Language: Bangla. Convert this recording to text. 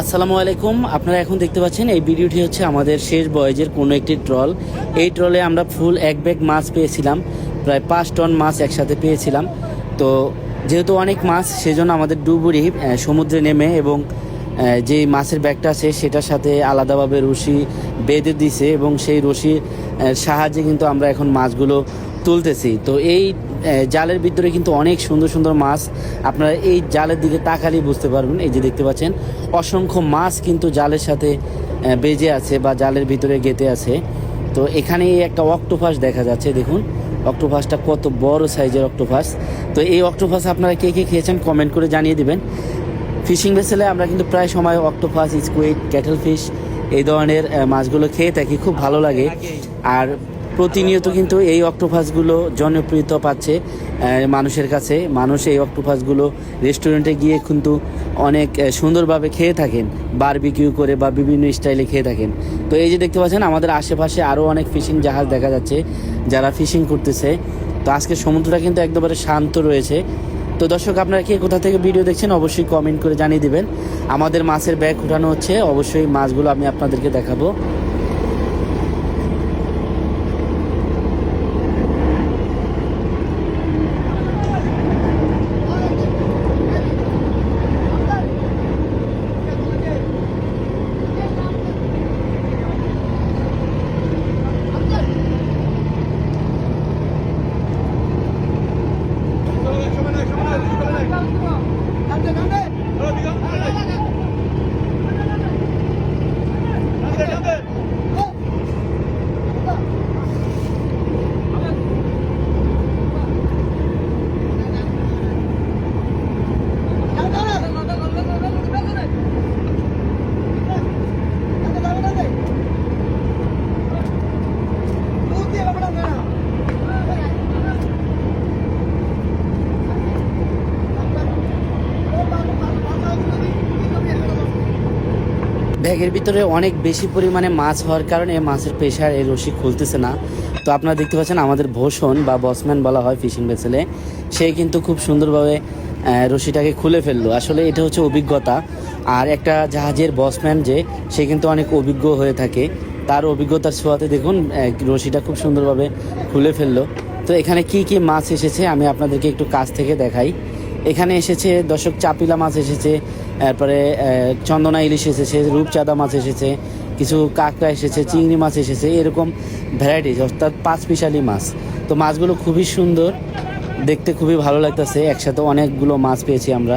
আসসালামু আলাইকুম। আপনারা এখন দেখতে পাচ্ছেন এই ভিডিওটি হচ্ছে আমাদের শেষ বয়েজের কোনো একটি ট্রল। এই ট্রলে আমরা ফুল এক ব্যাগ মাছ পেয়েছিলাম, প্রায় পাঁচ টন মাছ একসাথে পেয়েছিলাম। তো যেহেতু অনেক মাছ, সেজন্য আমাদের ডুবুরি সমুদ্রে নেমে এবং যে মাছের ব্যাগটা আছে সেটার সাথে আলাদাভাবে রশি বেঁধে দিছে এবং সেই রশির সাহায্যে কিন্তু আমরা এখন মাছগুলো তুলতেছি। তো এই জালের ভিতরে কিন্তু অনেক সুন্দর সুন্দর মাছ। আপনারা এই জালের দিকে তাকালেই বুঝতে পারবেন এই যে দেখতে পাচ্ছেন। অসংখ্য মাছ কিন্তু জালের সাথে বেজে আছে বা জালের ভিতরে গেঁথে আছে। তো এখানে একটা অক্টোপাস দেখা যাচ্ছে দেখুন। অক্টোপাসটা কত বড় সাইজের অক্টোপাস। তো এই অক্টোপাস আপনারা কে কে খেয়েছেন কমেন্ট করে জানিয়ে দিবেন। ফিশিং ভেসেলে আমরা কিন্তু প্রায় সময় অক্টোপাস স্কুইড ক্যাটেল ফিশ এই ধরনের মাছগুলো খেয়ে থাকি খুব ভালো লাগে। আর প্রতিনিয়ত কিন্তু এই অক্টোপাসগুলো জনপ্রিয়তা পাচ্ছে মানুষের কাছে। মানুষ এই অক্টোপাসগুলো রেস্টুরেন্টে গিয়ে কিন্তু অনেক সুন্দরভাবে খেয়ে থাকেন, বারবিকিউ করে বা বিভিন্ন স্টাইলে খেয়ে থাকেন। তো এই যে দেখতে পাচ্ছেন, আমাদের আশেপাশে আরও অনেক ফিশিং জাহাজ দেখা যাচ্ছে, যারা ফিশিং করতেছে। তো আজকে সমুদ্রটা কিন্তু একদমই শান্ত রয়েছে। তো দর্শক, আপনারা কি কোথা থেকে ভিডিও দেখছেন অবশ্যই কমেন্ট করে জানিয়ে দিবেন। আমাদের মাছের ব্যাগ উঠানো হচ্ছে, অবশ্যই মাছগুলো আমি আপনাদেরকে দেখাবো। ব্যাগের ভিতরে অনেক বেশি পরিমাণে মাছ হওয়ার কারণে মাছের প্রেশার, এই রশি খুলতেছে না। তো আপনারা দেখতে পাচ্ছেন আমাদের ভোষণ বা বসম্যান বলা হয় ফিশিং ভেসেলে। সে কিন্তু খুব সুন্দরভাবে রশিটাকে খুলে ফেলল। আসলে এটা হচ্ছে অভিজ্ঞতা। আর একটা জাহাজের বসম্যান যে, সে কিন্তু অনেক অভিজ্ঞ হয়ে থাকে। তার অভিজ্ঞতার ছোঁয়াতে দেখুন রশিটা খুব সুন্দরভাবে খুলে ফেলল। তো এখানে কি কি মাছ এসেছে আমি আপনাদেরকে একটু কাছ থেকে দেখাই। এখানে এসেছে, দর্শক চাপিলা মাছ এসেছে তারপরে চন্দনা ইলিশ এসেছে, রূপচাঁদা মাছ এসেছে, কিছু কাঁকড়া এসেছে, চিংড়ি মাছ এসেছে, এরকম ভ্যারাইটিস অর্থাৎ পাঁচ পিশালি মাছ। তো মাছগুলো খুবই সুন্দর, দেখতে খুবই ভালো লাগতেছে, একসাথে অনেকগুলো মাছ পেয়েছি আমরা।